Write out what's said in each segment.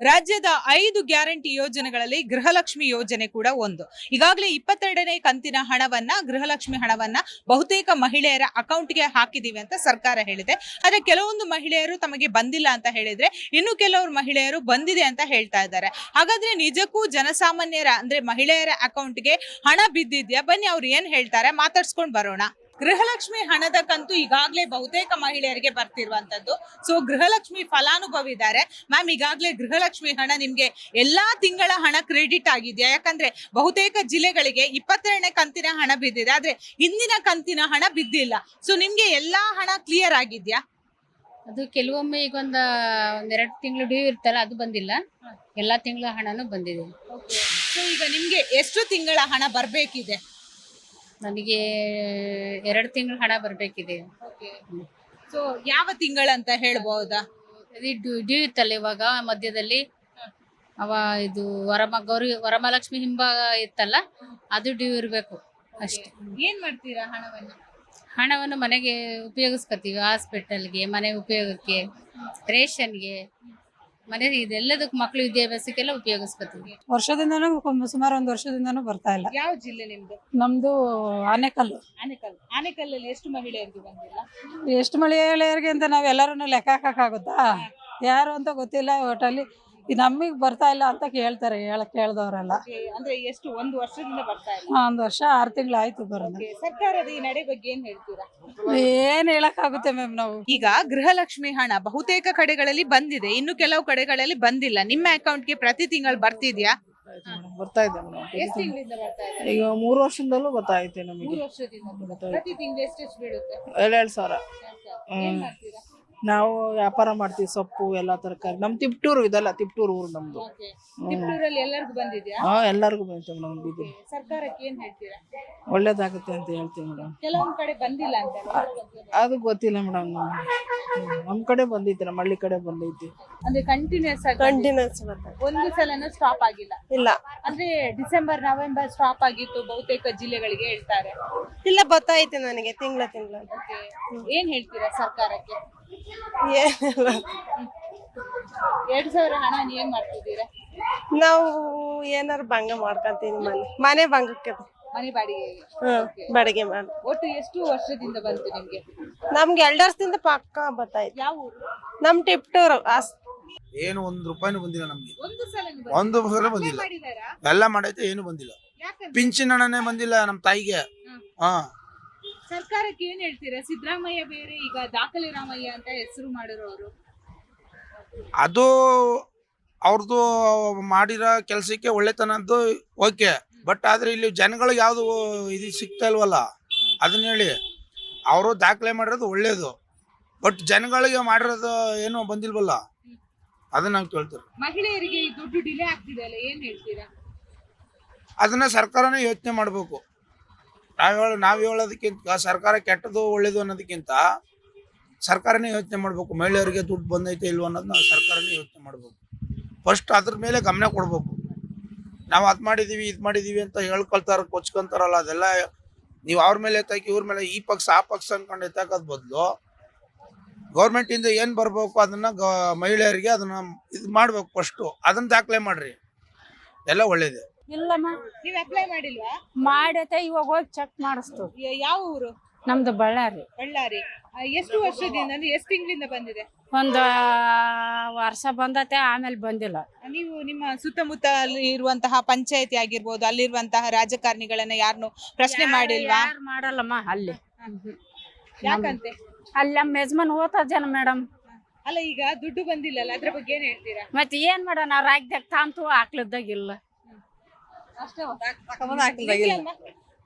ರಾಜ್ಯದ ಐದು ಗ್ಯಾರಂಟಿ ಯೋಜನೆಗಳಲ್ಲಿ ಗೃಹಲಕ್ಷ್ಮಿ ಯೋಜನೆ ಕೂಡ ಒಂದು. ಈಗಾಗಲೇ ಇಪ್ಪತ್ತೆರಡನೇ ಕಂತಿನ ಹಣವನ್ನ, ಗೃಹಲಕ್ಷ್ಮಿ ಹಣವನ್ನ ಬಹುತೇಕ ಮಹಿಳೆಯರ ಅಕೌಂಟ್ಗೆ ಹಾಕಿದೀವಿ ಅಂತ ಸರ್ಕಾರ ಹೇಳಿದೆ. ಆದ್ರೆ ಕೆಲವೊಂದು ಮಹಿಳೆಯರು ತಮಗೆ ಬಂದಿಲ್ಲ ಅಂತ ಹೇಳಿದ್ರೆ ಇನ್ನು ಕೆಲವರು ಮಹಿಳೆಯರು ಬಂದಿದೆ ಅಂತ ಹೇಳ್ತಾ ಇದ್ದಾರೆ. ಹಾಗಾದ್ರೆ ನಿಜಕ್ಕೂ ಜನಸಾಮಾನ್ಯರ ಅಂದ್ರೆ ಮಹಿಳೆಯರ ಅಕೌಂಟ್ಗೆ ಹಣ ಬಿದ್ದಿದ್ಯಾ? ಬನ್ನಿ ಅವ್ರು ಏನ್ ಹೇಳ್ತಾರೆ? ಮಾತಾಡ್ಸ್ಕೊಂಡ್ ಬರೋಣ. ಗೃಹಲಕ್ಷ್ಮಿ ಹಣದ ಕಂತು ಈಗಾಗಲೇ ಬಹುತೇಕ ಮಹಿಳೆಯರಿಗೆ ಬರ್ತಿರುವಂತದ್ದು. ಸೊ ಗೃಹಲಕ್ಷ್ಮಿ ಫಲಾನುಭವಿ ಇದ್ದಾರೆ. ಮ್ಯಾಮ್ ಈಗಾಗಲೇ ಗೃಹಲಕ್ಷ್ಮಿ ಹಣ ನಿಮ್ಗೆ ಎಲ್ಲಾ ತಿಂಗಳ ಹಣ ಕ್ರೆಡಿಟ್ ಆಗಿದೆಯಾ? ಯಾಕಂದ್ರೆ ಬಹುತೇಕ ಜಿಲ್ಲೆಗಳಿಗೆ ಇಪ್ಪತ್ತೆರಡನೇ ಕಂತಿನ ಹಣ ಬಿದ್ದಿದೆ. ಆದ್ರೆ ಹಿಂದಿನ ಕಂತಿನ ಹಣ ಬಿದ್ದಿಲ್ಲ. ಸೊ ನಿಮ್ಗೆ ಎಲ್ಲಾ ಹಣ ಕ್ಲಿಯರ್ ಆಗಿದ್ಯಾ? ಅದು ಕೆಲವೊಮ್ಮೆ ಈಗ ಒಂದ ಒಂದೆರಡು ತಿಂಗಳು ಡ್ಯೂ ಇರ್ತಲ್ಲ ಅದು ಬಂದಿಲ್ಲ. ಎಲ್ಲಾ ತಿಂಗಳ ಹಣನೂ ಬಂದಿದೆ. ಸೊ ಈಗ ನಿಮ್ಗೆ ಎಷ್ಟು ತಿಂಗಳ ಹಣ ಬರ್ಬೇಕಿದೆ? ನನಗೆ ಎರಡು ತಿಂಗಳು ಹಣ ಬರಬೇಕಿದೆ. ಸೊ ಯಾವ ತಿಂಗಳು ಅಂತ ಡ್ಯೂ ಡ್ಯೂ ಇತ್ತಲ್ಲ ಇವಾಗ ಮಧ್ಯದಲ್ಲಿ. ಅವ ಇದು ವರಮ ಗೌರಿ ವರಮಹಾಲಕ್ಷ್ಮಿ ಹಿಂಭಾಗ ಇತ್ತಲ್ಲ ಅದು ಡ್ಯೂ ಇರಬೇಕು ಅಷ್ಟೇ. ಏನ್ ಮಾಡ್ತೀರಾ ಹಣವನ್ನು? ಹಣವನ್ನು ಮನೆಗೆ ಉಪಯೋಗಿಸ್ಕೊತೀವಿ ಹಾಸ್ಪಿಟಲ್ಗೆ ಮನೆ ಉಪಯೋಗಕ್ಕೆ ರೇಷನ್ಗೆ. ಮನೆ ಇದೆಲ್ಲದಕ್ಕೆ ಮಕ್ಕಳು ವಿದ್ಯಾಭ್ಯಾಸಕ್ಕೆಲ್ಲ ಉಪಯೋಗಿಸ್ಕೊತೀವಿ. ವರ್ಷದಿಂದನೂ ಕೊಂದ್- ಸುಮಾರು ಒಂದು ವರ್ಷದಿಂದನೂ ಬರ್ತಾ ಇಲ್ಲ. ಯಾವ ಜಿಲ್ಲೆ ನಿಮ್ದು? ನಮ್ದು ಆನೆಕಲ್ಲು. ಆನೆಕಲ್ ಆನೆಕಲ್ಲಲ್ಲಿ ಎಷ್ಟು ಮಹಿಳೆಯರಿಗೆ ಬಂದಿಲ್ಲ? ಎಷ್ಟು ಮಹಿಳೆಯರಿಗೆ ಅಂತ ನಾವೆಲ್ಲರೂ ಲೆಕ್ಕ ಹಾಕಕ್ಕಾಗುತ್ತಾ? ಯಾರು ಅಂತ ಗೊತ್ತಿಲ್ಲ ಒಟ್ಟಲ್ಲಿ ನಮಗ್ ಬರ್ತಾ ಇಲ್ಲ ಅಂತ ಕೇಳ್ತಾರೆ ಹೇಳಕ್ ಕೇಳ್ದವ್ರೆಲ್ಲ. ಅಂದ್ರೆ ಎಷ್ಟು ಒಂದು ವರ್ಷದಿಂದ ಬರ್ತಾ ಇಲ್ಲ? ಒಂದ್ ವರ್ಷ ಆರ್ ತಿಂಗಳು ಆಯ್ತು ಬರೋದು. Okay, ಸರ್ಕಾರದ ಈ ನಡೆ ಬಗ್ಗೆ ಏನ್ ಹೇಳ್ತೀರಾ? ಏನ್ ಹೇಳಕ್ಕಾಗುತ್ತೆ ಮ್ಯಾಮ್ ನಾವು? ಈಗ ಗೃಹಲಕ್ಷ್ಮಿ ಹಣ ಬಹುತೇಕ ಕಡೆಗಳಲ್ಲಿ ಬಂದಿದೆ ಇನ್ನು ಕೆಲವು ಕಡೆಗಳಲ್ಲಿ ಬಂದಿಲ್ಲ. ನಿಮ್ಮ ಅಕೌಂಟ್ಗೆ ಪ್ರತಿ ತಿಂಗಳು ಬರ್ತಿದ್ಯಾ? ಬರ್ತಾ ಇದೆ ಮೇಡಮ್ ಎಷ್ಟು ತಿಂಗಳಿಂದ ಬರ್ತಾ ಇದೆ? ಈಗ ಮೂರು ವರ್ಷದಿಂದಲೂ ಬರ್ತಾ ಐತೆ ನಮಗೆ. ಮೂರು ವರ್ಷದಿಂದ. ಕೂಡ. ಪ್ರತಿ ತಿಂಗಳು ಎಷ್ಟೆಷ್ಟು ಬೀಳುತ್ತೆ? ಎರಡೆರಡು ಸಾವಿರ. ಏನ್ ಮಾಡ್ತೀರಾ? ನಾವು ವ್ಯಾಪಾರ ಮಾಡ್ತೀವಿ ಸೊಪ್ಪು ಎಲ್ಲ ತರಕಾರಿ. ನಮ್ ತಿಪ್ಟೂರು ಇದಲ್ಲ ತಿಪ್ಟೂರು ಊರು ನಮ್ದು. ತಿಪ್ಟೂರಲ್ಲಿ ಎಲ್ಲರಿಗೂ ಬಂದಿದ್ಯಾ? ಹಾ ಎಲ್ಲರಿಗೂ ಬಂತು ಮೇಡಮ್ ಇದು ಸರ್ಕಾರಕ್ಕೆ ಏನ್ ಹೇಳ್ತೀರಾ? ಒಳ್ಳೇದಾಗುತ್ತೆ ಅಂತ ಹೇಳ್ತೀವಿ ಮೇಡಮ್. ಕೆಲವೊಂದ್ ಕಡೆ ಬಂದಿಲ್ಲ ಅಂತ ಅದು ಗೊತ್ತಿಲ್ಲ ಮೇಡಮ್ ನಮ್ಗೆ. ನಮ್ ಕಡೆ ಬಂದೈತಿ ನಮ್ಮ ಹಳ್ಳಿ ಕಡೆ ಬಂದೈತಿ ಅಂದ್ರೆ ಕಂಟಿನ್ಯೂಸ್ ಆಗಿ ಕಂಟಿನ್ಯೂಸ್ ಒಂದು ಸಲನೂ ಸ್ಟಾಪ್ ಆಗಿಲ್ಲ? ಇಲ್ಲ. ಅಂದ್ರೆ ಡಿಸೆಂಬರ್ ನವೆಂಬರ್ ಸ್ಟಾಪ್ ಆಗಿತ್ತು ಬಹುತೇಕ ಜಿಲ್ಲೆಗಳಿಗೆ ಹೇಳ್ತಾರೆ. ಇಲ್ಲ ಗೊತ್ತಾಯ್ತು ನನಗೆ ತಿಂಗಳ ತಿಂಗಳ. ಏನ್ ಹೇಳ್ತೀರಾ ಸರ್ಕಾರಕ್ಕೆ? ಏನಿಲ್ಲ ಎರಡ್ ಸಾವಿರ ಹಣ ನೀವೇನ್ ಮಾಡ್ತಿದ್ದೀರಾ? ನಾವು ಏನಾರು ಭಂಗ ಮಾಡ್ಕೊಂತೀನಿ ಮನೆ. ಮನೆ ಭಂಗಕ್ಕೆ. ಮನೆ ಬಾಡಿಗೆಗೆ. ಹ್ಮ್ ಬಾಡಿಗೆ ಮಾಡಿ. ಒಟ್ಟು ಎಷ್ಟು ವರ್ಷದಿಂದ ಬಂತು ನಿಮ್ಗೆ? ನಮ್ಗೆ ಎಲ್ಡರ್ಸ್ದಿಂದ ವರ್ಷದಿಂದ ಪಕ್ಕ ಗೊತ್ತಾಯ್ತು ಯಾವ ಊರು? ನಮ್ ಟಿಪ್ಟೂರು ಅಸ್ ಏನು ಒಂದ್ ರೂಪಾಯಿನೂ ಬಂದಿಲ್ಲ ನಮ್ಗೆ. ಒಂದು ಸಲ ಒಂದು ಸಲ ಬಂದಿಲ್ಲ. ಮಾಡಿದಾರಾ? ಎಲ್ಲ ಮಾಡೈತೆ ಏನು ಬಂದಿಲ್ಲ. ಯಾಕಂದ್ರೆ? ಪಿಂಚಿನ ಹಣನೇ ಬಂದಿಲ್ಲ ನಮ್ ತಾಯಿಗೆ. ಹಾ. ಸರ್ಕಾರಕ್ಕೆ ಏನ್ ಹೇಳ್ತೀರಾ? ಸಿದ್ದರಾಮಯ್ಯ ಬೇರೆ ಈಗ ದಾಖಲೆ ರಾಮಯ್ಯ ಅಂತ ಹೆಸರು ಮಾಡಿರೋರು. ಅದು ಅವ್ರದ್ದು ಮಾಡಿರೋ ಕೆಲಸಕ್ಕೆ ಒಳ್ಳೆತನದ್ದು ಓಕೆ. ಬಟ್ ಆದ್ರೆ ಇಲ್ಲಿ ಜನಗಳಿಗೆ ಯಾವುದು ಇದು ಸಿಗ್ತಾ ಇಲ್ವಲ್ಲ? ಅದನ್ನ ಹೇಳಿ. ಅವರು ದಾಖಲೆ ಮಾಡಿರೋದು ಒಳ್ಳೇದು. ಬಟ್ ಜನಗಳಿಗೆ ಮಾಡಿರೋದು ಏನು ಬಂದಿಲ್ವಲ್ಲ? ಅದನ್ನ ನಾವು ಕೇಳ್ತೀವಿ ಮಹಿಳೆಯರಿಗೆ ಈ ದುಡ್ಡು ಡಿಲೇ ಆಗ್ತಿದೆ ಅಲ್ಲ? ಏನ್ ಹೇಳ್ತೀರಾ? ಅದನ್ನ ಸರ್ಕಾರನೇ ಯೋಚನೆ ಮಾಡಬೇಕು. ನಾವು ಹೇಳೋ, ನಾವು ಹೇಳೋದಕ್ಕಿಂತ ಸರ್ಕಾರ ಕೆಟ್ಟದು ಒಳ್ಳೇದು ಅನ್ನೋದಕ್ಕಿಂತ ಸರ್ಕಾರನೇ ಯೋಚನೆ ಮಾಡಬೇಕು. ಮಹಿಳೆಯರಿಗೆ ದುಡ್ಡು ಬಂದೈತೆ ಇಲ್ವೋ ಅನ್ನೋದನ್ನ ಸರ್ಕಾರನೇ ಯೋಚನೆ ಮಾಡಬೇಕು. ಫಸ್ಟ್ ಅದ್ರ ಮೇಲೆ ಗಮನ ಕೊಡಬೇಕು. ನಾವು ಅದು ಮಾಡಿದೀವಿ, ಇದು ಮಾಡಿದೀವಿ ಅಂತ ಹೇಳ್ಕೊಳ್ತಾರ, ಕೊಚ್ಕೊಂತಾರಲ್ಲ, ಅದೆಲ್ಲ ನೀವು ಅವ್ರ ಮೇಲೆ ಎತ್ತಾಕಿ, ಇವ್ರ ಮೇಲೆ ಈ ಪಕ್ಷ, ಆ ಪಕ್ಷ ಅಂದ್ಕೊಂಡು ಎತ್ತಾಕೋದ್ ಬದಲು ಗೌರ್ಮೆಂಟಿಂದ ಏನು ಬರಬೇಕು ಅದನ್ನ ಗ, ಮಹಿಳೆಯರಿಗೆ ಅದನ್ನ ಇದು ಮಾಡ್ಬೇಕು ಫಸ್ಟು ಅದನ್ನ ದಾಖಲೆ ಮಾಡ್ರಿ. ಎಲ್ಲ ಒಳ್ಳೇದೇ. ಇಲ್ಲಮ್ಮ. ನೀವ್ ಅಪ್ಲೈ ಮಾಡಿಲ್ವಾ? ಮಾಡೈತೆ ಇವಾಗ ಹೋಗಿ ಚೆಕ್ ಮಾಡಿಸ್ತು. ಯ- ಯಾವ ಊರು? ನಮ್ದು ಬಳ್ಳಾರಿ. ಬಳ್ಳಾರಿ. ಆ, ಎಷ್ಟು ವರ್ಷದಿಂದ ಅಂದ್ರೆ ಎಷ್ಟು ತಿಂಗಳಿಂದ ಬಂದಿದೆ? ಒಂದು ವರ್ಷ ಬಂದತೆ ಆಮೇಲೆ ಬಂದಿಲ್ಲ. ನೀವು ನಿಮ್ಮ ಸುತ್ತಮುತ್ತ ಅಲ್ಲಿ ಇರುವಂತಹ ಪಂಚಾಯತಿ ಆಗಿರ್ಬೋದು ಅಲ್ಲಿರುವಂತಹ ರಾಜಕಾರಣಿಗಳನ್ನ ಯಾರನ್ನು ಪ್ರಶ್ನೆ ಮಾಡಿಲ್ವಾ? ಯಾರು ಮಾಡಲ್ಲಮ್ಮ ಅಲ್ಲಿ. ಯಾಕಂತೆ? ಅಲ್ಲಿ ನಮ್ಮ ಯಜಮಾನ್ ಓದ್ತಾ ಜನ ಮೇಡಮ್. ಅಲ್ಲ ಈಗ ದುಡ್ಡು ಬಂದಿಲ್ಲ ಅದ್ರ ಬಗ್ಗೆ ಏನ್ ಹೇಳ್ತೀರಾ? ಮತ್ತೆ ಏನ್ ಮಾಡೋಣ ರಾಜ್ಯದಾಗ ತಾಂತು ಆಕ್ಲದ್ದಾಗ ಇಲ್ಲ ಅಷ್ಟೇ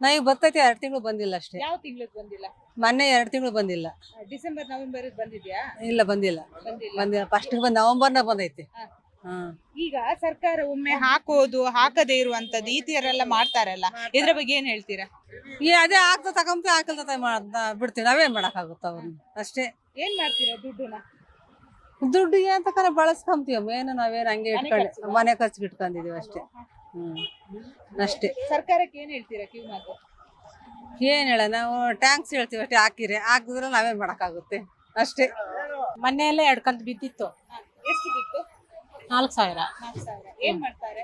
ಈಗ ಬರ್ತೈತಿ ಎರಡು ತಿಂಗಳು ಬಂದಿಲ್ಲ ಅಷ್ಟೇ. ಯಾವ ತಿಂಗಳಿಗೆ ಬಂದಿಲ್ಲ? ಮೊನ್ನೆ ಎರಡು ತಿಂಗಳು ಬಂದಿಲ್ಲ. ಡಿಸೆಂಬರ್ ನವೆಂಬರ್ ಬಂದಿದ್ಯಾ? ಇಲ್ಲ ಬಂದಿಲ್ಲ. ಬಂದಿಲ್ಲ. ಫಸ್ಟ್ ಬಂದ್ನ ಬಂದೈತಿ. ಹಾ. ಈಗ ಸರ್ಕಾರ ಒಮ್ಮೆ ಹಾಕೋದು ಹಾಕದೇ ಇರುವಂತದ್ದು ಈ ತರ ಎಲ್ಲ ಮಾಡ್ತಾರಲ್ಲ ಇದ್ರ ಬಗ್ಗೆ ಏನ್ ಹೇಳ್ತೀರಾ? ಈ ಅದೇ ಆಗ್ತಾ ತಗೊಂತ ಹಾಕಲ್ತ ಬಿಡ್ತೀವಿ. ನಾವೇನ್ ಮಾಡಕ್ಕಾಗುತ್ತ ಅವ್ರನ್ನ ಅಷ್ಟೇ. ಏನ್ ಮಾಡ್ತೀರಾ ದುಡ್ಡುನ ದುಡ್ಡು ಏನ್ ತಕನ ಬಳಸ್ಕೊಂತೀವಿ ಏನು ನಾವೇನ್ ಹಂಗೆ ಮನೆ ಇಟ್ಕೊಂಡು ಖರ್ಚು. ಮನೆ ಖರ್ಚಿಗೆ ಇಟ್ಕೊಂಡಿದೀವಿ ಅಷ್ಟೇ. ಅಷ್ಟೇ. ಸರ್ಕಾರಕ್ಕೆ ಏನ್ ಹೇಳ್ತೀರಾ ಕ್ಯೂ ಮಾತು ಏನ್ ಹೇಳ ನಾವು ಟ್ಯಾಂಕ್ಸ್ ಹೇಳ್ತೀವಿ ಅಷ್ಟೇ ಹಾಕಿರಿ ಹಾಕಿದ್ರೆ ನಾವೇನ್ ಮಾಡಕ್ಕಾಗುತ್ತೆ. ಅಷ್ಟೇ. ಮನೆಯಲ್ಲೇ ಎರಡು ಕಂತು ಬಿದ್ದಿತ್ತು. ಎಷ್ಟು ಬಿತ್ತು? ನಾಲ್ಕು ಸಾವಿರ. ಏನು ಸಾವಿರ. ಏನ್ ಮಾಡ್ತಾರೆ?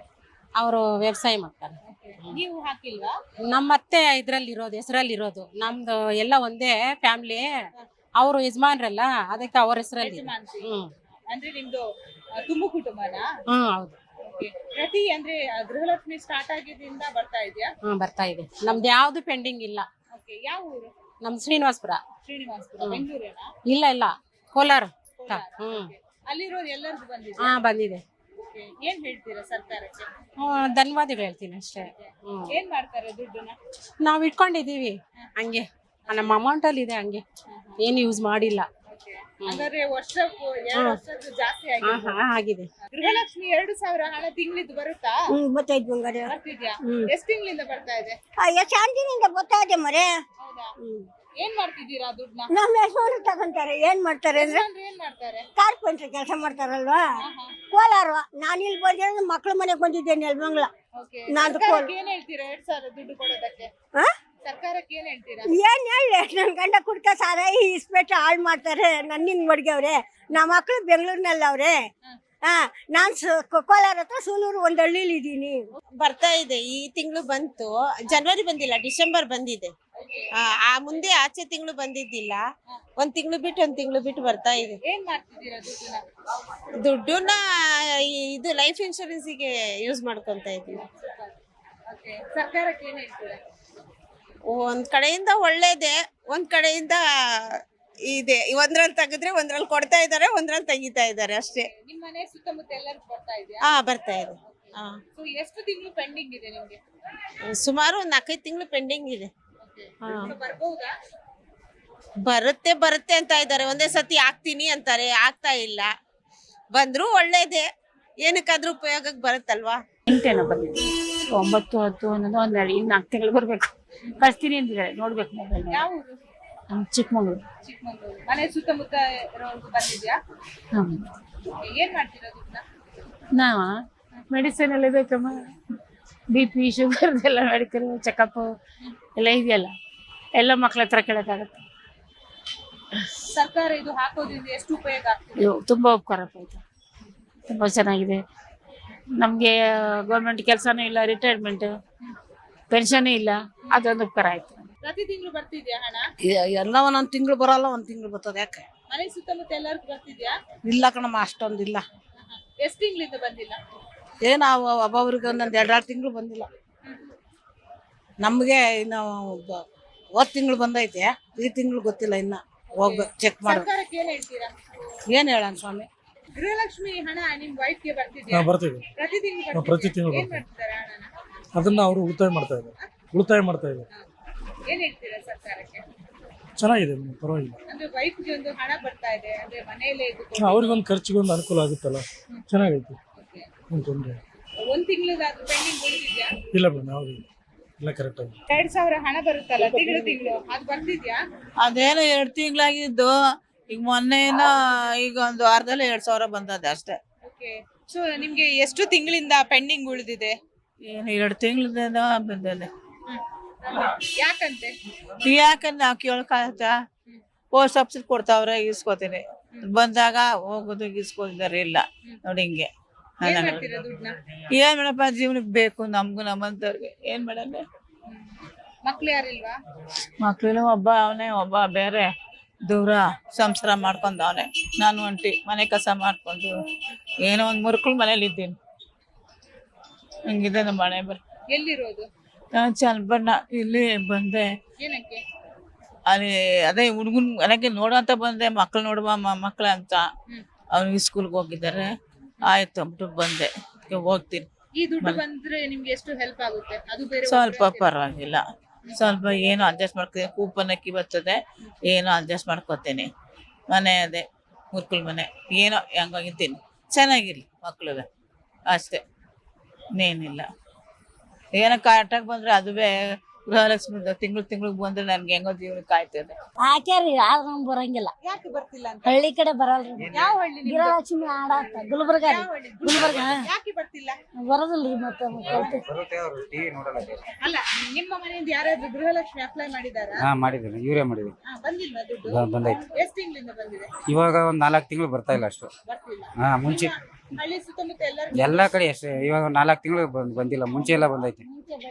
ಅವರು ವ್ಯವಸಾಯ ಮಾಡ್ತಾರೆ. ನೀವು ಹಾಕಿಲ್ವಾ? ನಮ್ಮ ಅತ್ತೆ ಇದ್ರಲ್ಲಿ ಇರೋದು ಹೆಸರಲ್ಲಿ ಇರೋದು. ನಮ್ದು ಎಲ್ಲ ಒಂದೇ ಫ್ಯಾಮಿಲಿ ಅವರು ಯಜಮಾನ್ರಲ್ಲ ಅದಕ್ಕೆ ಅವ್ರ ಹೆಸರಲ್ಲಿ. ಹ್ಮ್. ಅಂದ್ರೆ ನಿಮ್ದು ತುಂಬು ಕುಟುಂಬನಾ? ಹ್ಮ್ ಹೌದು. ಪ್ರತಿ ಅಂದ್ರೆ ಗೃಹಲಕ್ಷ್ಮಿ ಸ್ಟಾರ್ಟ್ ಆಗಿದ್ರಿಂದ ಬರ್ತಾ ಇದೆಯಾ? ಹ್ಮ್ ಬರ್ತಾ ಇದೆ. ನಮ್ದು ಯಾವ್ದು ಪೆಂಡಿಂಗ್ ಇಲ್ಲ. ಓಕೆ ಯಾವ ಊರು? ನಮ್ದು ಶ್ರೀನಿವಾಸಪುರ. ಶ್ರೀನಿವಾಸಪುರ. ಬೆಂಗಳೂರೇನಾ? ಇಲ್ಲ ಇಲ್ಲ. ಕೋಲಾರ. ಕೋಲಾರ. ಹ್ಮ್. ಎಲ್ಲರಿಗೂ ಬಂದಿದೆ ಹಾ ಬಂದಿದೆ. Okay. ಏನ್ ಹೇಳ್ತೀರಾ ಸರ್ಕಾರಕ್ಕೆ? ಹ್ಮ್, ಧನ್ಯವಾದಗಳು ಹೇಳ್ತೀನಿ ಅಷ್ಟೇ. ಹ್ಮ್. ಏನ್ ಮಾಡ್ತಾರೆ ದುಡ್ಡನ್ನ? ನಾವ್ ಇಟ್ಕೊಂಡಿದೀವಿ ಹಂಗೆ. ನಮ್ಮ ಅಮೌಂಟ್ ಅಲ್ಲಿ ಇದೆ ಹಂಗೆ. ಏನು ಯೂಸ್ ಮಾಡಿಲ್ಲ. ವರ್ಷಕ್ಕೂ ಎರಡು ವರ್ಷದ್ದು ಜಾಸ್ತಿ ಆಗಿದೆ. ಹಾ ಆಗಿದೆ. ಗೃಹಲಕ್ಷ್ಮಿ ಎರಡು ಸಾವಿರ ಹಣ ತಿಂಗಳಿದ್ದು ಬರುತ್ತಾ? ಗೊತ್ತಾಯ್ತು ಬಂಗಾರ. ಬರ್ತಿದ್ಯಾ? ಎಷ್ಟ್ ತಿಂಗಳಿಂದ ಬರ್ತಾ ಇದೆ? ಶಾಂತಿನಿಂದ ಗೊತ್ತಾಯ್ತೆ ಮರೆ. ಹೌದಾ? ಏನ್ ಮಾಡ್ತಿದ್ದೀರಾ ದುಡ್ಡನ್ನ? ನಮ್ಮ ಹೆಸರು ತಗೊಂತಾರೆ. ಏನ್ ಮಾಡ್ತಾರೆ ಅಂದ್ರೆ? ಅಂದ್ರೆ ಏನ್ ಮಾಡ್ತಾರೆ? ಕಾರ್ಪೆಂಟ್ರ್ ಕೆಲಸ ಮಾಡ್ತಾರಲ್ವಾ? ಕೋಲಾರ. ನಾನು ಇಲ್ಲಿ ಬಂದಿರೋದು ಮಕ್ಳ ಮನೆಗೆ ಬಂದಿದ್ದೇನೆ ನೆಲಮಂಗ್ಲ ನಾನು ನಾನ್ ಏನ್ ಹೇಳ್ತೀರಾ ಎರಡ್ ಸಾವಿರ ದುಡ್ಡು ಕೊಡೋದಕ್ಕೆ? ಆ? ಸರ್ಕಾರಕ್ಕೆ ಏನ್ ಹೇಳ್ತೀರಾ? ಏನ್ ಹೇಳಿ? ನನ್ ಗಂಡ ಕುಡ್ಕ ಸಾರ ಇಸ್ಪೆಟ್ಟು ಹಾಳು ಮಾಡ್ತಾರೆ. ನನ್ನಿಂಗ್ ಮಡ್ಗವ್ರೆ ನಮ್ಮ ಮಕ್ಳು ಬೆಂಗಳೂರಿನಲ್ಲಿ ಅವ್ರೆ. ಹಾ. ನಾನ್ ಸ- ಕೋ- ಕೋಲಾರ ಹತ್ರ ಸೂಲೂರು ಒಂದ್ ಹಳ್ಳಿಲಿ ಇದೀನಿ. ಬರ್ತಾ ಇದೆ. ಈ ತಿಂಗಳು ಬಂತು. ಜನವರಿ ಬಂದಿಲ್ಲ ಡಿಸೆಂಬರ್ ಬಂದಿದೆ. ಆ, ಆ ಮುಂದೆ ಆಚೆ ತಿಂಗಳು ಬಂದಿದ್ದಿಲ್ಲ. ಒಂದ್ ತಿಂಗಳು ಬಿಟ್ಟು ಒಂದ್ ತಿಂಗಳು ಬಿಟ್ಟು ಬರ್ತಾ ಇದೆ. ಏನ್ ಮಾಡ್ತಿದ್ದೀರಾ ದುಡ್ಡನ್ನ? ದುಡ್ಡನ್ನ ಈ- ಇದು ಲೈಫ್ ಇನ್ಶೂರೆನ್ಸ್ಗೆ ಯೂಸ್ ಮಾಡ್ಕೊಂತ ಇದೀವಿ. Okay. ಸರ್ಕಾರಕ್ಕೆ ಏನ್ ಹೇಳ್ತೀರಾ? ಒಂದ್ ಕಡೆಯಿಂದ ಒಳ್ಳೇದೆ ಒಂದ್ ಕಡೆಯಿಂದ ಇದೆ. ಒಂದ್ರಲ್ಲಿ ತೆಗೆದ್ರೆ ಒಂದ್ರಲ್ಲಿ ಕೊಡ್ತಾ ಇದಾರೆ ಒಂದ್ರಲ್ಲಿ ತೆಗಿತಾ ಇದಾರೆ ಅಷ್ಟೇ. ನಿಮ್ಮ ಮನೆ ಸುತ್ತಮುತ್ತ ಎಲ್ಲರಿಗೂ ಬರ್ತಾ ಇದೆಯಾ? ಹಾ ಬರ್ತಾ ಇದೆ. ಹಾ. ಸೊ ಎಷ್ಟು ತಿಂಗಳು ಪೆಂಡಿಂಗ್ ಇದೆ ನಿಮ್ಗೆ? ಸುಮಾರು ಒಂದ್ ನಾಲ್ಕೈದು ತಿಂಗಳು ಪೆಂಡಿಂಗ್ ಇದೆ. ಹಾ. ಬರ್ಬಹುದಾ ಬರುತ್ತೆ ಬರುತ್ತೆ ಅಂತ ಇದ್ದಾರೆ. ಒಂದೇ ಸತಿ ಹಾಕ್ತೀನಿ ಅಂತಾರೆ ಆಗ್ತಾ ಇಲ್ಲ. ಬಂದ್ರು ಒಳ್ಳೇದೇ. ಏನಕ್ಕಾದ್ರೂ ಉಪಯೋಗಕ್ಕೆ ಬರುತ್ತಲ್ವಾ? ಎಂಟೇನೋ ಬಂದಿದೆ. ಒಂಬತ್ತು ಹತ್ತು ಹನ್ನೊಂದು ಒಂದು ಇನ್ನು ನಾಲ್ಕು ತಿಂಗಳು ಬರಬೇಕು. ಕಳಿಸ್ತೀನಿ ಅಂದಿದ್ದಾರೆ ನೋಡ್ಬೇಕು ಮೊಬೈಲ್ ಯಾವ ಊರು? ಚಿಕ್ಕಮಗಳೂರು. ಚಿಕ್ಕಮಂಗ್ಳೂರು. ಮನೆ ಸುತ್ತಮುತ್ತ ಇರೋರ್ಗು ಬಂದಿದ್ಯಾ? ಹಾಂ. ಏನ್ ಮಾಡ್ತೀರಾ ದುಡ್ಡನ್ನ ನಾವು ಮೆಡಿಸಿನ್ ಎಲ್ಲ ಬೇಕಮ್ಮ ಬಿ ಪಿ ಶುಗರ್ ಎಲ್ಲ ಮೆಡಿಕಲ್ ಚೆಕಪ್ ಎಲ್ಲ ಇದೆಯಲ್ಲ. ಎಲ್ಲ ಮಕ್ಳ ಹತ್ರ ಕೇಳೋಕ್ಕಾಗತ್ತೆ. ಸರ್ಕಾರ ಇದು ಹಾಕೋದ್ರಿಂದ ಎಷ್ಟು ಉಪಯೋಗ ಆಗ್ತಿದೆ? ಇದು ತುಂಬ ಉಪಕಾರ ಆಯ್ತು. ತುಂಬ ಚೆನ್ನಾಗಿದೆ. ನಮಗೆ ಗೌರ್ಮೆಂಟ್ ಕೆಲಸನೂ ಇಲ್ಲ ರಿಟೈರ್ಮೆಂಟ್ ಪೆನ್ಷನ್ ಇಲ್ಲ ಅದೊಂದು ಉಪಕಾರ ಆಯ್ತು. ಪ್ರತಿ ತಿಂಗಳು ಬರ್ತಿದ್ಯಾ ಹಣ? ಎಲ್ಲ ಒಂದೊಂದು ತಿಂಗಳು ಬರಲ್ಲ ಒಂದ್ ತಿಂಗಳು ಬರ್ತದೆ ಯಾಕೆ? ಮನೆ ಸುತ್ತಮುತ್ತ ಎಲ್ಲರಿಗೂ ಬರ್ತಿದ್ಯಾ? ಇಲ್ಲ ಕಣಮ್ಮ ಅಷ್ಟೊಂದಿಲ್ಲ. ಎಷ್ಟು ತಿಂಗಳಿಂದ ಬಂದಿಲ್ಲ? ಏನ ಒಬ್ಬೊಬ್ರಿಗೆ ಒಂದೊಂದ್ ಎರಡೆರಡು ತಿಂಗಳು ಬಂದಿಲ್ಲ. ನಮಗೆ ಇನ್ನು ಬ- ಹೋದ್ ತಿಂಗಳು ಬಂದೈತೆ ಈ ತಿಂಗಳು ಗೊತ್ತಿಲ್ಲ ಇನ್ನ. ಹೋಗ್ಬೇಕು ಚೆಕ್ ಮಾಡು. ಸರ್ಕಾರಕ್ಕೆ ಏನ್ ಹೇಳ್ತೀರಾ? ಏನ್ ಹೇಳಣ ಸ್ವಾಮಿ? ಗೃಹಲಕ್ಷ್ಮಿ ಹಣ ನಿಮ್ ವೈಫ್ಗೆ ಬರ್ತಿದ್ಯಾ? ಬರ್ತಿದೆ. ಪ್ರತಿ ತಿಂಗಳು ಪ್ರತಿ ತಿಂಗಳು ಏನ್ ಬರ್ತದೆ. ಮಾಡ್ತಿದ್ದಾರೆ ಹಣನ? ಅದನ್ನ ಅವರು ಉಳಿತಾಯ ಮಾಡ್ತಾ ಇದ್ದಾರೆ. ಉಳಿತಾಯ ಮಾಡ್ತಾ ಇದ್ದಾರೆ. ಏನ್ ಹೇಳ್ತೀರಾ ಸರ್ಕಾರಕ್ಕೆ? ಚೆನ್ನಾಗಿದೆ ಮೇಡಮ್, ಪರವಾಗಿಲ್ಲ. ಅಂದ್ರೆ ವೈಫ್ಗೆ ಒಂದು ಹಣ ಬರ್ತಾ ಇದೆ ಅಂದ್ರೆ ಮನೆಯಲ್ಲೇ ಇದ್ದು ಅವ್ರಿಗೊಂದು ಖರ್ಚಿಗೊಂದು ಅನುಕೂಲ ಆಗುತ್ತಲ್ಲ? ಚೆನ್ನಾಗೈತೆ. ಏನು ತೊಂದರೆ ಒಂದ್ ತಿಂಗಳದಾದ್ರೂ ಪೆಂಡಿಂಗ್ ಉಳಿದಿದ್ಯಾ? ಇಲ್ಲ ಮೇಡಮ್ ಯಾವುದು ಇಲ್ಲ. ಕರೆಕ್ಟ್ ಆಗಿ ಎರಡ್ ಸಾವಿರ ಹಣ ಬರುತ್ತಲ್ಲ ತಿಂಗಳು ತಿಂಗಳು ಅದ್ ಬರ್ತಿದ್ಯಾ? ಅದೇನೋ ಎರಡು ತಿಂಗಳಾಗಿದ್ದು ಈಗ ಮೊನ್ನೆನ ಈಗ ಒಂದು ವಾರದಲ್ಲಿ ಎರಡ್ ಸಾವಿರ ಬಂದದೆ ಅಷ್ಟೇ. ಓಕೆ ಸೊ ನಿಮ್ಗೆ ಎಷ್ಟು ತಿಂಗಳಿಂದ ಪೆಂಡಿಂಗ್ ಉಳಿದಿದೆ? ಏನು ಎರಡು ತಿಂಗಳದ ಬಂದದೆ ಯಾಕಂತೆ? ಯಾಕಂದ್ರೆ ನಾವು ಕೇಳಕ್ಕಾಗತ್ತ ಪೋಸ್ಟ್ ಆಫೀಸ್ ಕೊಡ್ತಾವ್ರೆ ಇಸ್ಕೋತೀನಿ ಬಂದಾಗ ಹೋಗೋದು ಇಸ್ಕೊಂಡಿದ್ದಾರೆ ಇಲ್ಲ. ನೋಡಿ ಹಿಂಗೆ. ಏನ್ ಮೇಡಪ್ಪ ಜೀವನಕ್ಕೆ ಬೇಕು ನಮ್ಗೂ ನಮ್ಮಂತವ್ರಿಗೆ ಏನ್ ಮೇಡಮ್ ಮಕ್ಳು ಯಾರಿಲ್ವಾ? ಮಕ್ಳು ಒಬ್ಬ ಅವನೇ ಒಬ್ಬ ಬೇರೆ. ದೂರ ಸಂಸಾರ ಮಾಡ್ಕೊಂಡ್ ಅವನೆ. ನಾನು ಒಂಟಿ ಮನೆ ಕಸ ಮಾಡ್ಕೊಂಡು ಏನೋ ಒಂದ್ ಮುರುಕಳು ಮನೇಲಿ ಇದ್ದೀನಿ ಹಂಗಿದೆ ನಮ್ಮ ಮನೆ ಬರ್ ಎಲ್ಲಿರೋದು? ನಾನು ಚನ್ನಬಣ್ಣ ಇಲ್ಲಿ ಬಂದೆ. ಏನಕ್ಕೆ? ಅಲ್ಲಿ ಅದೇ ಹುಡುಗನ್ ಮನೆಗೆ ನೋಡುವಂತ ಬಂದೆ ಮಕ್ಳು ನೋಡುವ ಮಕ್ಳ ಅಂತ. ಅವ್ನಿಗೆ ಸ್ಕೂಲ್ಗೆ ಹೋಗಿದ್ದಾರೆ. ಆಯ್ತು ಅಂದ್ಬಿಟ್ಟು ಬಂದೆ. ಹೋಗ್ತೀನಿ. ಈ ದುಡ್ಡು ಬಂದ್ರೆ ನಿಮ್ಗೆ ಎಷ್ಟು ಹೆಲ್ಪ್ ಆಗುತ್ತೆ? ಅದು ಬೇರೆ ಸ್ವಲ್ಪ ಪರವಾಗಿಲ್ಲ. ಸ್ವಲ್ಪ ಏನು ಅಡ್ಜಸ್ಟ್ ಮಾಡ್ಕೊತೀನಿ ಕೂಪನ್ ಅಕ್ಕಿ ಬರ್ತದೆ. ಏನೋ ಅಡ್ಜಸ್ಟ್ ಮಾಡ್ಕೊತೀನಿ. ಮನೆ ಅದೇ ಮುರ್ಕುಲ್ ಮನೆ. ಏನೋ ಹೆಂಗೋಗಿದ್ದೀನಿ ಚೆನ್ನಾಗಿರ್ಲಿ ಮಕ್ಳಿಗೆ ಅಷ್ಟೇ. ಇನ್ನೇನಿಲ್ಲ. ಏನೋ ಕರೆಕ್ಟಾಗಿ ಬಂದ್ರೆ ಅದುವೇ ಗೃಹಲಕ್ಷ್ಮಿ ತಿಂಗಳು ತಿಂಗಳು ಬಂದ್ರೆ ನನ್ಗೆ ಹೆಂಗೋ ಜೀವನ ಕಾಯ್ತದೆ. ಹಾಕ್ಯಾರಿ ಆದ್ರ ನಮ್ ಬರಂಗಿಲ್ಲ. ಯಾಕೆ ಬರ್ತಿಲ್ಲ ಅಂತ? ಹಳ್ಳಿ ಕಡೆ ಬರಲ್ರಿ ಯಾವ ಹಳ್ಳಿ ನಿಮ್ದು? ಗೃಹಲಕ್ಷ್ಮಿ ಆಡಾತ ಗುಲ್ಬರ್ಗ ರೀ. ಯಾವ ಹಳ್ಳಿ? ಗುಲ್ಬರ್ಗ. ಯಾಕೆ ಬರ್ತಿಲ್ಲ? ಬರೋದಿಲ್ರಿ ಮತ್ತೆ ಅಲ್ಲ ನಿಮ್ಮ ಮನೆಯಿಂದ ಯಾರಾದ್ರೂ ಗೃಹಲಕ್ಷ್ಮಿ ಅಪ್ಲೈ ಮಾಡಿದಾರ? ಹಾ ಮಾಡಿದ್ದೀನಿ ಇವರೇ ಮಾಡಿದ್ದೀನಿ ಹಾ, ಬಂದಿಲ್ವಾ ದುಡ್ಡು? ಬ- ಬಂದೈತೆ ಎಷ್ಟು ತಿಂಗಳಿಂದ ಬಂದಿದೆ? ಇವಾಗ ಒಂದ್ ನಾಲ್ಕು ತಿಂಗಳು ಬರ್ತಾ ಇಲ್ಲ ಅಷ್ಟು. ಬರ್ತಿಲ್ಲ. ಹಾ ಮುಂಚೆ ಹಳ್ಳಿ ಸುತ್ತಮುತ್ತ ಎಲ್ಲರೂ ಎಲ್ಲ ಕಡೆ ಅಷ್ಟೇ. ಇವಾಗ ನಾಲ್ಕು ತಿಂಗಳು ಬಂದಿಲ್ಲ. ಮುಂಚೆ ಎಲ್ಲ ಬಂದೈತೆ.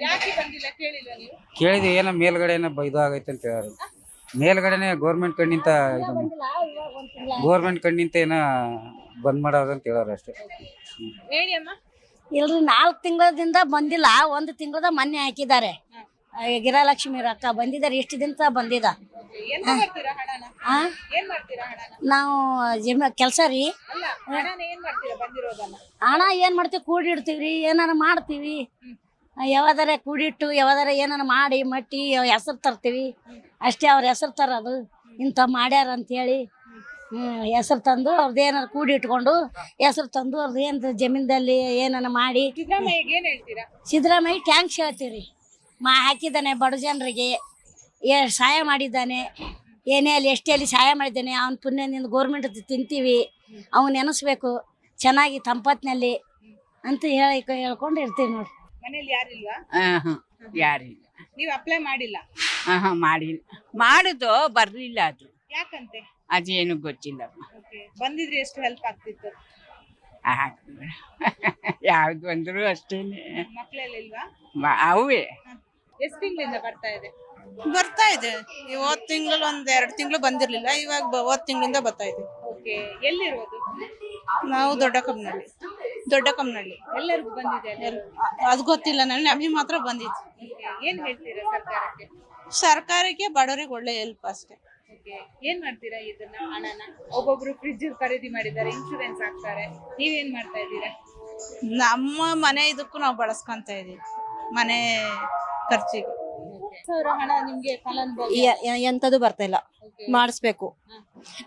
ಯಾಕೆ ಬಂದಿಲ್ಲ ಕೇಳಿಲ್ಲ ನೀವು? ಕೇಳಿದ್ವಿ ಏನೋ ಮೇಲ್ಗಡೆ ಏನೋ ಬ- ಇದು ಆಗೈತೆ ಅಂತ ಹೇಳಿ ಮೇಲ್ಗಡೆನೆ ಗೌರ್ಮೆಂಟ್ ಕಣ್ಣಿಂತ ಗೋರ್ಮೆಂಟ್ ಕಣ್ಣಿಂತ ಕಣ್ಣಿಂದ ಏನೋ ಬಂದ್ ಮಾಡೋದು ಅಂತ ಹೇಳೋರು ಅಷ್ಟೇ. ಹೇಳಿ ಅಮ್ಮ. ಇಲ್ರಿ ನಾಲ್ಕು ತಿಂಗಳದಿಂದ ಬಂದಿಲ್ಲ. ಒಂದು ತಿಂಗಳದ ಮೊನ್ನೆ ಹಾಕಿದ್ದಾರೆ. ಗಿರಲಕ್ಷ್ಮಿ ರೊಕ್ಕ ಬಂದಿದ್ದಾರೆ ಎಷ್ಟು ದಿನ ಬಂದಿದ. ನಾವು ಜಿಮ್ ಕೆಲಸ ರೀ. ಹಣ ಏನ್ ಮಾಡ್ತೀವಿ ಕೂಡಿಡ್ತೀವಿ ಏನಾರ ಮಾಡ್ತೀವಿ. ಯಾವ್ದಾರ ಕೂಡಿಟ್ಟು ಯಾವ್ದಾರ ಏನಾರ ಮಾಡಿ ಮಟ್ಟಿ ಹೆಸರು ತರ್ತೀವಿ. ಅಷ್ಟೇ ಅವ್ರ ಹೆಸರು ತರೋದು. ಇಂಥ ಮಾಡ್ಯಾರ ಅಂತೇಳಿ. ಹ್ಮ್ ಹೆಸರು ತಂದು ಅವ್ರದ್ದು ಏನಾರ ಕೂಡಿಟ್ಕೊಂಡು ಹೆಸರು ತಂದು ಅವ್ರದ್ದು ಏನು ಜಮೀನದಲ್ಲಿ ಏನಾರ ಮಾಡಿ. ಸಿದ್ದರಾಮಯ್ಯ ಟ್ಯಾಂಕ್ಸ್ ಹೇಳ್ತೀವಿ ಮಾ ಹಾಕಿದ್ದಾನೆ ಬಡ ಜನರಿಗೆ. ಏ ಸಹಾಯ ಮಾಡಿದ್ದಾನೆ. ಏನೇ ಅಲ್ಲಿ ಎಷ್ಟೇ ಅಲ್ಲಿ ಸಹಾಯ ಮಾಡಿದ್ದಾನೆ ಅವನ ಪುಣ್ಯದಿಂದ ಗೋರ್ಮೆಂಟ್ ತಿಂತೀವಿ. ಅವ್ನು ನೆನೆಸ್ಬೇಕು. ಚೆನ್ನಾಗಿ ತಂಪತ್ನಲ್ಲಿ ಅಂತ ಹೇಳಿ ಹೇಳ್ಕೊಂಡು ಇರ್ತೀವಿ ನೋಡಿ ಮನೇಲಿ ಯಾರಿಲ್ವಾ ಯಾರಿಲ್ಲ ನೀವು ಅಪ್ಲೈ ಮಾಡಿಲ್ಲ? ಮಾಡಿಲ್ಲ. ಮಾಡಿದ್ದು ಬರಲಿಲ್ಲ ಅದು. ಯಾಕಂತೆ? ಅದೇನು ಗೊತ್ತಿಲ್ಲ. ಬಂದಿದ್ರೆ ಎಷ್ಟು ಹೆಲ್ಪ್ ಆಗ್ತಿತ್ತು? ಯಾವ್ದು ಬಂದ್ರು ಅಷ್ಟೇನೆ. ಅವೇ ಎಷ್ಟು ತಿಂಗಳಿಂದ ಬರ್ತಾ ಇದೆ? ಬರ್ತಾ ಇದೆ. ಇವತ್ತು ತಿಂಗಳು ಒಂದ್ ಎರಡು ತಿಂಗಳು ಬಂದಿರ್ಲಿಲ್ಲ. ಇವಾಗ ಹೋದ್ ತಿಂಗಳಿಂದ ಬರ್ತಾ ಇದೆ. ಓಕೆ. ಎಲ್ಲಿರೋದು? ನಾವು ದೊಡ್ಡ ಕಮ್ನಳ್ಳಿ ದೊಡ್ಡ ಕಮ್ನಳ್ಳಿ ಎಲ್ಲರಿಗೂ ಬಂದಿದೆ ಅಲ್ಲ? ಅದು ಗೊತ್ತಿಲ್ಲ. ನನಗೆ ನಮಗೆ ಮಾತ್ರ ಬಂದಿತ್ತು. Okay. ಏನ್ ಹೇಳ್ತೀರಾ ಸರ್ಕಾರಕ್ಕೆ? ಸರ್ಕಾರಕ್ಕೆ ಬಡವರಿಗೆ ಒಳ್ಳೆ ಹೆಲ್ಪ್ ಅಷ್ಟೇ. Okay. ಏನ್ ಮಾಡ್ತೀರಾ ಇದನ್ನ ಹಣನ? ಒಬ್ಬೊಬ್ರು ಫ್ರಿಡ್ಜ್ ಖರೀದಿ ಮಾಡಿದ್ದಾರೆ ಇನ್ಶೂರೆನ್ಸ್ ಹಾಕ್ತಾರೆ. ನೀವೇನ್ ಮಾಡ್ತಾ ಇದ್ದೀರಾ? ನಮ್ಮ ಮನೆ ಇದಕ್ಕೂ ನಾವು ಬಳಸ್ಕೊಂತ ಇದೀವಿ. ಮನೆ ಖರ್ಚಿಗೆ. ಸಾವಿರ ಹಣ ನಿಮ್ಗೆ ಫಲಾನುಭವಿ ಎಂತದು ಬರ್ತಾ ಇಲ್ಲ. ಮಾಡಿಸ್ಬೇಕು.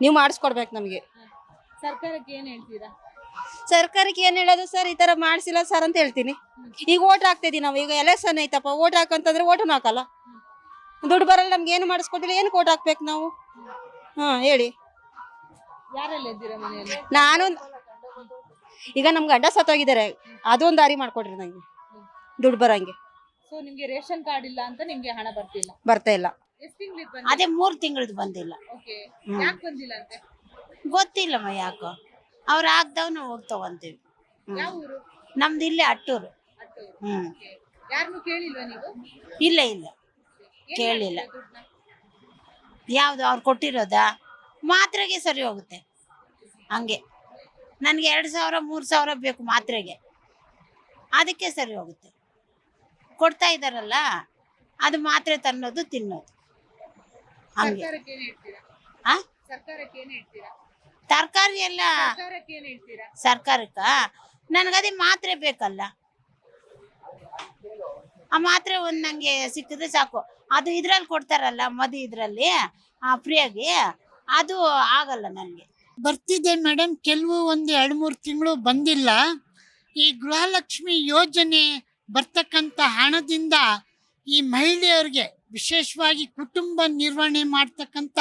ನೀವು ಮಾಡಿಸ್ಕೊಡ್ಬೇಕು ನಮಗೆ. ಸರ್ಕಾರಕ್ಕೆ ಏನ್ ಹೇಳ್ತೀರಾ? ಸರ್ಕಾರಕ್ಕೆ ಏನ್ ಹೇಳೋದು ಸರ್ ಈ ತರ ಮಾಡಿಸಿಲ್ಲ ಸರ್ ಅಂತ ಹೇಳ್ತೀನಿ. ಈಗ ಓಟ್ ಹಾಕ್ತಾ ಇದೀವಿ ನಾವು. ಈಗ ಎಲೆಕ್ಷನ್ ಐತಪ್ಪ ಓಟ್ ಹಾಕಂತಂದ್ರೆ ಓಟನ್ನು ಹಾಕಲ್ಲ. ದುಡ್ಡು ಬರಲ್ಲ ನಮ್ಗೆ ಏನು ಮಾಡಿಸ್ಕೊಟ್ಟಿಲ್ಲ ಏನು ಓಟ್ ಹಾಕ್ಬೇಕು ನಾವು? ಹಾ ಹೇಳಿ. ನಾನು ಈಗ ನಮ್ ಗಂಡ ಸತ್ತೋಗಿದ್ದಾರೆ. ಅದೊಂದು ದಾರಿ ಮಾಡ್ಕೊಡ್ರಿ ನಂಗೆ. ದುಡ್ಡು ಬರಂಗೆ. ಸೊ ನಿಮ್ಗೆ ರೇಷನ್ ಕಾರ್ಡ್ ಇಲ್ಲ ಅಂತ ನಿಮಗೆ ಹಣ ಬರ್ತಿಲ್ಲ? ಬರ್ತಾ ಇಲ್ಲ. ಎಷ್ಟು ಬಂದ ಅದೇ ಮೂರ್ ತಿಂಗಳದ್ ಬಂದಿಲ್ಲ. ಓಕೆ ಯಾಕೆ ಬಂದಿಲ್ಲ ಅಂತೆ? ಗೊತ್ತಿಲ್ಲಮ್ಮ ಯಾಕೋ. ಅವ್ರು ಆಗ್ದವ್ ನಾವು ಹೋಗಿ ತಗೊಂತೀವಿ. ಯಾವ ಊರು? ನಮ್ದು ಇಲ್ಲೇ ಅಟ್ಟೂರು. ಅಟ್ಟೂರು. ಹ್ಮ್. ಕೇಳಿಲ್ವಾ ನೀವು? ಇಲ್ಲ ಇಲ್ಲ. ಏನ್ ಕೇಳಿಲ್ಲ. ಮಾಡ್ತೀರಾ? ಯಾವ್ದು ಅವ್ರು ಕೊಟ್ಟಿರೋದಾ? ಮಾತ್ರೆಗೆ ಸರಿ ಹೋಗುತ್ತೆ. ಹಂಗೆ. ನನಗೆ ಎರಡು ಸಾವಿರ ಮೂರು ಸಾವಿರ ಬೇಕು ಮಾತ್ರೆಗೆ. ಅದಕ್ಕೆ ಸರಿ ಹೋಗುತ್ತೆ. ಕೊಡ್ತಾ ಇದ್ದಾರಲ್ಲ ಅದು ಮಾತ್ರೆ ತನ್ನೋದು ತಿನ್ನೋದು. ಹಂಗೆ. ಸರ್ಕಾರಕ್ಕೆ ಏನ್ ಹೇಳ್ತೀರಾ? ಆ? ಸರ್ಕಾರಕ್ಕೆ ಏನ್ ಹೇಳ್ತೀರಾ? ತರಕಾರಿ ಎಲ್ಲ ಸರ್ಕಾರಕ್ಕೆ ಏನ್ ಹೇಳ್ತೀರಾ? ಸರ್ಕಾರಕ್ಕ? ನನಗದೇ ಮಾತ್ರೆ ಬೇಕಲ್ಲ. ಆ ಮಾತ್ರೆ ಒಂದು ನಂಗೆ ಸಿಕ್ಕಿದ್ರೆ ಸಾಕು. ಅದು ಇದ್ರಲ್ಲಿ ಕೊಡ್ತಾರಲ್ಲ ಮದಿ ಇದ್ರಲ್ಲಿ ಫ್ರೀಯಾಗಿ ಅದು ಆಗಲ್ಲ ನನಗೆ. ಬರ್ತಿದೆ ಮೇಡಮ್ ಕೆಲವು ಒಂದು ಎರಡು ಮೂರು ತಿಂಗಳು ಬಂದಿಲ್ಲ. ಈ ಗೃಹಲಕ್ಷ್ಮಿ ಯೋಜನೆ ಬರ್ತಕ್ಕಂಥ ಹಣದಿಂದ ಈ ಮಹಿಳೆಯರಿಗೆ ವಿಶೇಷವಾಗಿ ಕುಟುಂಬ ನಿರ್ವಹಣೆ ಮಾಡ್ತಕ್ಕಂಥ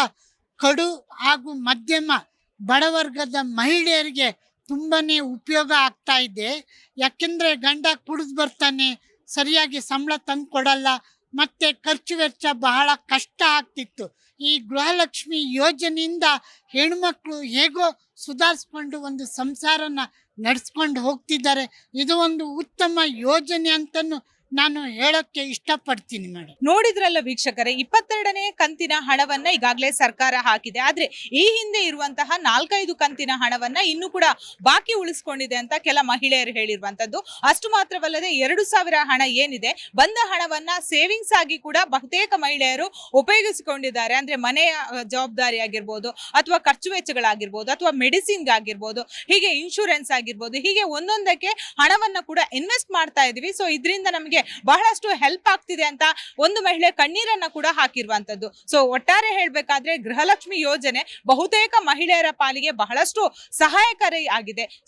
ಕಡು ಹಾಗೂ ಮಧ್ಯಮ ಬಡವರ್ಗದ ಮಹಿಳೆಯರಿಗೆ ತುಂಬಾ ಉಪಯೋಗ ಆಗ್ತಾ ಇದೆ. ಯಾಕೆಂದರೆ ಗಂಡ ಕುಡಿದು ಬರ್ತಾನೆ, ಸರಿಯಾಗಿ ಸಂಬಳ ತಂದು ಕೊಡಲ್ಲ, ಮತ್ತೆ ಖರ್ಚು ವೆಚ್ಚ ಬಹಳ ಕಷ್ಟ ಆಗ್ತಿತ್ತು. ಈ ಗೃಹಲಕ್ಷ್ಮಿ ಯೋಜನೆಯಿಂದ ಹೆಣ್ಮಕ್ಳು ಹೇಗೋ ಸುಧಾರಿಸ್ಕೊಂಡು ಒಂದು ಸಂಸಾರನ ನಡೆಸ್ಕೊಂಡು ಹೋಗ್ತಿದ್ದಾರೆ. ಇದು ಒಂದು ಉತ್ತಮ ಯೋಜನೆ ಅಂತನೂ ನಾನು ಹೇಳಕ್ಕೆ ಇಷ್ಟಪಡ್ತೀನಿ ಮೇಡಮ್ ನೋಡಿದ್ರಲ್ಲ ವೀಕ್ಷಕರೇ, ಇಪ್ಪತ್ತೆರಡನೇ ಕಂತಿನ ಹಣವನ್ನ ಈಗಾಗಲೇ ಸರ್ಕಾರ ಹಾಕಿದೆ. ಆದ್ರೆ ಈ ಹಿಂದೆ ಇರುವಂತಹ ನಾಲ್ಕೈದು ಕಂತಿನ ಹಣವನ್ನ ಇನ್ನು ಕೂಡ ಬಾಕಿ ಉಳಿಸ್ಕೊಂಡಿದೆ ಅಂತ ಕೆಲ ಮಹಿಳೆಯರು ಹೇಳಿರುವಂತದ್ದು ಅಷ್ಟು ಮಾತ್ರವಲ್ಲದೆ ಎರಡು ಸಾವಿರ ಹಣ ಏನಿದೆ, ಬಂದ ಹಣವನ್ನ ಸೇವಿಂಗ್ಸ್ ಆಗಿ ಕೂಡ ಬಹುತೇಕ ಮಹಿಳೆಯರು ಉಪಯೋಗಿಸಿಕೊಂಡಿದ್ದಾರೆ. ಅಂದ್ರೆ ಮನೆಯ ಜವಾಬ್ದಾರಿ ಆಗಿರ್ಬೋದು, ಅಥವಾ ಖರ್ಚು ವೆಚ್ಚಗಳಾಗಿರ್ಬೋದು, ಅಥವಾ ಮೆಡಿಸಿನ್ ಆಗಿರ್ಬೋದು, ಹೀಗೆ ಇನ್ಶೂರೆನ್ಸ್ ಆಗಿರ್ಬೋದು, ಹೀಗೆ ಒಂದೊಂದಕ್ಕೆ ಹಣವನ್ನ ಕೂಡ ಇನ್ವೆಸ್ಟ್ ಮಾಡ್ತಾ ಇದೀವಿ. ಸೊ ಇದರಿಂದ ನಮಗೆ ಬಹಳಷ್ಟು ಹೆಲ್ಪ್ ಆಗ್ತಿದೆ ಅಂತ ಒಂದು ಮಹಿಳೆ ಕಣ್ಣೀರನ್ನ ಕೂಡ ಹಾಕಿರುವಂತದ್ದು. ಸೊ ಒಟ್ಟಾರೆ ಹೇಳ್ಬೇಕಾದ್ರೆ ಗೃಹಲಕ್ಷ್ಮಿ ಯೋಜನೆ ಬಹುತೇಕ ಮಹಿಳೆಯರ ಪಾಲಿಗೆ ಬಹಳಷ್ಟು ಸಹಾಯಕಾರಿ ಆಗಿದೆ.